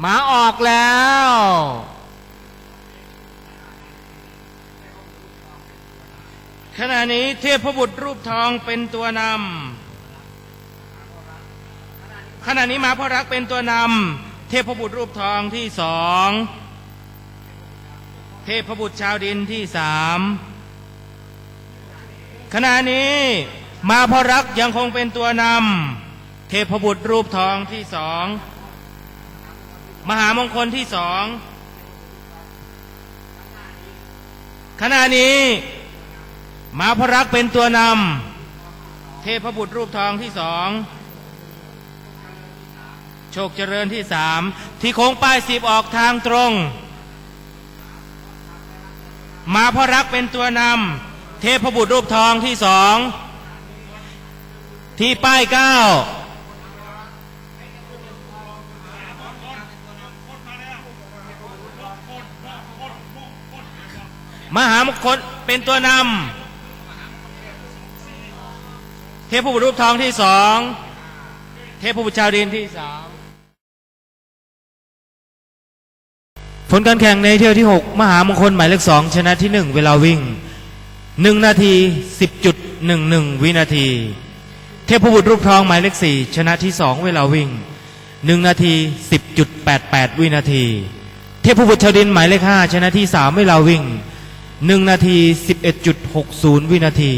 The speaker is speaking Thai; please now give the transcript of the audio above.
หมาออกแล้ว ขณะนี้เทพบุตรรูปทองเป็นตัวนำขณะนี้หมาพ่อรักเป็นตัวนำเทพบุตรรูปทองที่สองเทพบุตรชาวดินที่สามขณะนี้มาพ่อรักยังคงเป็นตัวนำเทพบุตรรูปทองที่สอง มหามงคลที่สองขณะนี้มาพระรักเป็นตัวนำเทพบุตรรูปทองที่สองโชคเจริญที่สามที่โค้งป้ายสิบออกทางตรง มาพระรักเป็นตัวนำเทพบุตรรูปทองที่สองที่ป้ายเก้า มหามงคลเป็นตัวนำเทพบุตรรูปทองที่สองเทพบุตรชาวดินที่สามผลการแข่งในเที่ยวที่ 6 มหามงคลหมายเลขสองชนะที่ 1 เวลาวิ่ง 1 นาที 10.11 วินาที เทพบุตรรูปทองหมายเลขสี่ชนะที่ 2 เวลาวิ่ง 1 นาที 10.88 วินาที เทพบุตรชดินหมายเลขห้าชนะที่สามให้เราวิ่งหนึ่งนาทีสิบเอ็ดจุดหกศูนย์วินาที